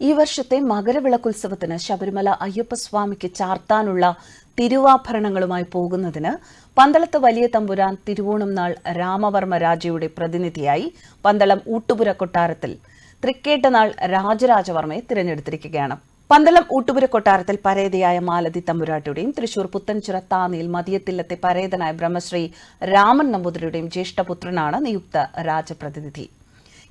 ഈ വർഷത്തെ മകരവിളക്കുത്സവത്തിന് ശബരിമല അയ്യപ്പസ്വാമിക്ക് ചാർത്താനുള്ള തിരുവാഭരണങ്ങളുമായി പോകുന്നതിന് പന്തളത്ത് വലിയ തമ്പുരാൻ തിരുവോണം നാൾ രാമവർമ്മ രാജയുടെ പ്രതിനിധിയായി പന്തളം ഊട്ടുപുര കൊട്ടാരത്തിൽ തൃക്കേട്ടനാൾ രാജരാജവർമ്മയെ തിരഞ്ഞെടുത്തിരിക്കുകയാണ്. പന്തളം ഊട്ടുപുര കൊട്ടാരത്തിൽ പരേതയായ മാലതി തമ്പുരാട്ടിയുടെയും തൃശൂർ പുത്തൻചിറ താന്നിയിൽ മതിയത്തില്ലത്തെ പരേതനായ ബ്രഹ്മശ്രീ രാമൻ നമ്പൂതിരിയുടെയും ജ്യേഷ്ഠപുത്രനാണ് നിയുക്ത രാജപ്രതിനിധി.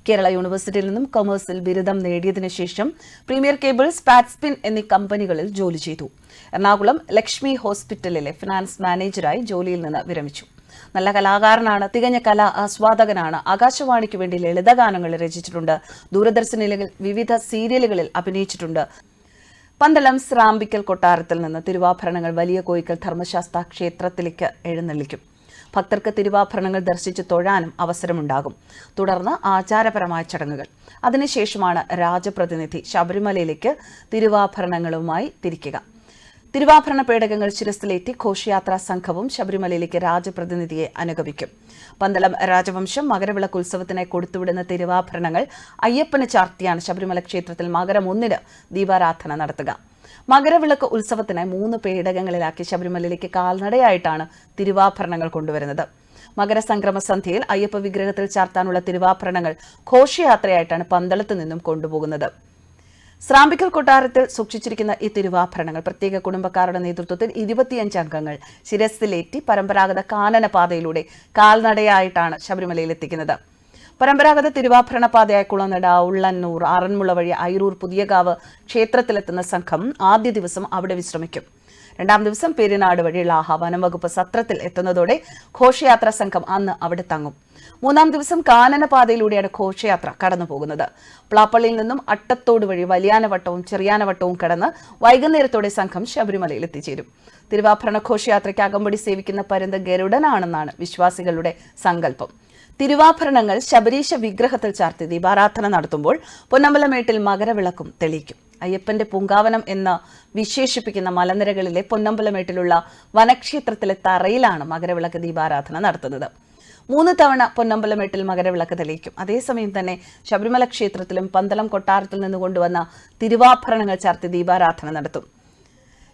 കേരള യൂണിവേഴ്സിറ്റിയിൽ നിന്നും കൊമേഴ്സിൽ ബിരുദം നേടിയതിനു ശേഷം പ്രീമിയർ കേബിൾസ് പാറ്റ്സ്പിൻ എന്നീ കമ്പനികളിൽ ജോലി ചെയ്തു. എറണാകുളം ലക്ഷ്മി ഹോസ്പിറ്റലിലെ ഫിനാൻസ് മാനേജറായി ജോലിയിൽ നിന്ന് വിരമിച്ചു. നല്ല കലാകാരനാണ് തികഞ്ഞ കലാ ആസ്വാദകനാണ്. ആകാശവാണിക്ക് വേണ്ടി ലളിതഗാനങ്ങൾ രചിച്ചിട്ടുണ്ട്. ദൂരദർശനിലെ വിവിധ സീരിയലുകളിൽ അഭിനയിച്ചിട്ടുണ്ട്. പന്തളം ശ്രാമ്പിക്കൽ കൊട്ടാരത്തിൽ നിന്ന് തിരുവാഭരണങ്ങൾ വലിയ കോയിക്കൽ ധർമ്മശാസ്ത്ര ക്ഷേത്രത്തിലേക്ക് എഴുന്നള്ളിക്കും. ഭക്തർക്ക് തിരുവാഭരണങ്ങൾ ദർശിച്ച് തൊഴാനും അവസരമുണ്ടാകും. തുടർന്ന് ആചാരപരമായ ചടങ്ങുകൾ. അതിനുശേഷമാണ് രാജപ്രതിനിധി ശബരിമലയിലേക്ക് തിരുവാഭരണങ്ങളുമായി തിരിക്കുക. തിരുവാഭരണ പേടകങ്ങൾ ശിരസിലേറ്റി ഘോഷയാത്രാ സംഘവും ശബരിമലയിലേക്ക് രാജപ്രതിനിധിയെ അനുഗമിക്കും. പന്തളം രാജവംശം മകരവിളക്ക് ഉത്സവത്തിനായി കൊടുത്തുവിടുന്ന തിരുവാഭരണങ്ങൾ അയ്യപ്പന് ചാർത്തിയാണ് ശബരിമല ക്ഷേത്രത്തിൽ മകരം ഒന്നിന് ദീപാരാധന നടത്തുക. മകരവിളക്ക് ഉത്സവത്തിനായി മൂന്ന് പേടകങ്ങളിലാക്കി ശബരിമലയിലേക്ക് കാൽനടയായിട്ടാണ് തിരുവാഭരണങ്ങൾ കൊണ്ടുവരുന്നത്. മകരസംക്രമ സന്ധ്യയിൽ അയ്യപ്പ വിഗ്രഹത്തിൽ ചാർത്താനുള്ള തിരുവാഭരണങ്ങൾ ഘോഷയാത്രയായിട്ടാണ് പന്തളത്ത് നിന്നും കൊണ്ടുപോകുന്നത്. സ്രാമ്പിക്കൽ കൊട്ടാരത്തിൽ സൂക്ഷിച്ചിരിക്കുന്ന ഈ തിരുവാഭരണങ്ങൾ പ്രത്യേക കുടുംബക്കാരുടെ നേതൃത്വത്തിൽ ഇരുപത്തിയഞ്ച് അംഗങ്ങൾ ശിരസിലേറ്റി പരമ്പരാഗത കാനന പാതയിലൂടെ കാൽനടയായിട്ടാണ് ശബരിമലയിൽ എത്തിക്കുന്നത്. പരമ്പരാഗത തിരുവാഭരണ പാതയായ കുളനട ഉള്ളന്നൂർ ആറന്മുള വഴി ഐറൂർ പുതിയകാവ് ക്ഷേത്രത്തിലെത്തുന്ന സംഘം ആദ്യ ദിവസം അവിടെ വിശ്രമിക്കും. രണ്ടാം ദിവസം പെരുനാട് വഴിയുള്ള ആഹ്വാനം വകുപ്പ് സത്രത്തിൽ എത്തുന്നതോടെ ഘോഷയാത്ര സംഘം അന്ന് അവിടെ തങ്ങും. മൂന്നാം ദിവസം കാനനപാതയിലൂടെയാണ് ഘോഷയാത്ര കടന്നു പോകുന്നത് പ്ലാപ്പള്ളിയിൽ നിന്നും അട്ടത്തോട് വഴി വലിയാനവട്ടവും ചെറിയാനവട്ടവും കടന്ന് വൈകുന്നേരത്തോടെ സംഘം ശബരിമലയിൽ എത്തിച്ചേരും. തിരുവാഭരണ ഘോഷയാത്രയ്ക്ക് അകമ്പടി സേവിക്കുന്ന പരുന്ത് ഗരുഡനാണെന്നാണ് വിശ്വാസികളുടെ സങ്കല്പം. തിരുവാഭരണങ്ങൾ ശബരീശ വിഗ്രഹത്തിൽ ചാർത്തി ദീപാരാധന നടത്തുമ്പോൾ പൊന്നമ്പലമേട്ടിൽ മകരവിളക്കും തെളിയിക്കും. അയ്യപ്പന്റെ പൂങ്കാവനം എന്ന് വിശേഷിപ്പിക്കുന്ന മലനിരകളിലെ പൊന്നമ്പലമേട്ടിലുള്ള വനക്ഷേത്രത്തിലെ തറയിലാണ് മകരവിളക്ക് ദീപാരാധന നടത്തുന്നത്. മൂന്ന് തവണ പൊന്നമ്പലമേട്ടിൽ മകരവിളക്ക് തെളിയിക്കും. അതേസമയം തന്നെ ശബരിമല ക്ഷേത്രത്തിലും പന്തളം കൊട്ടാരത്തിൽ നിന്ന് കൊണ്ടുവന്ന തിരുവാഭരണങ്ങൾ ചാർത്തി ദീപാരാധന നടത്തും.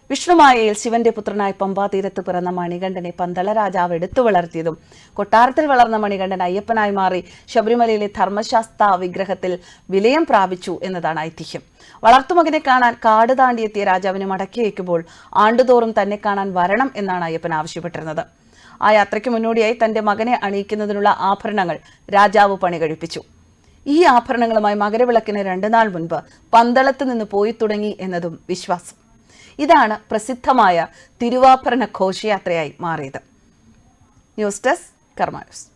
വിഷ്ണുമായയിൽ ശിവന്റെ പുത്രനായി പമ്പാതീരത്ത് പിറന്ന മണികണ്ഠനെ പന്തള രാജാവ് എടുത്തു വളർത്തിയതും കൊട്ടാരത്തിൽ വളർന്ന മണികണ്ഠൻ അയ്യപ്പനായി മാറി ശബരിമലയിലെ ധർമ്മശാസ്ത്ര വിഗ്രഹത്തിൽ വിലയം പ്രാപിച്ചു എന്നതാണ് ഐതിഹ്യം. വളർത്തുമകനെ കാണാൻ കാട് താണ്ടിയെത്തിയ രാജാവിനെ മടക്കി വയ്ക്കുമ്പോൾ ആണ്ടുതോറും തന്നെ കാണാൻ വരണം എന്നാണ് അയ്യപ്പൻ ആവശ്യപ്പെട്ടിരുന്നത്. ആ യാത്രയ്ക്ക് മുന്നോടിയായി തന്റെ മകനെ അണിയിക്കുന്നതിനുള്ള ആഭരണങ്ങൾ രാജാവ് പണി കഴിപ്പിച്ചു ഈ ആഭരണങ്ങളുമായി മകരവിളക്കിന് രണ്ടു നാൾ മുൻപ് പന്തളത്ത് നിന്ന് പോയി തുടങ്ങി എന്നതും വിശ്വാസം. ഇതാണ് പ്രസിദ്ധമായ തിരുവാഭരണ ഘോഷയാത്രയായി മാറിയത്. News desk കർമാനൂസ്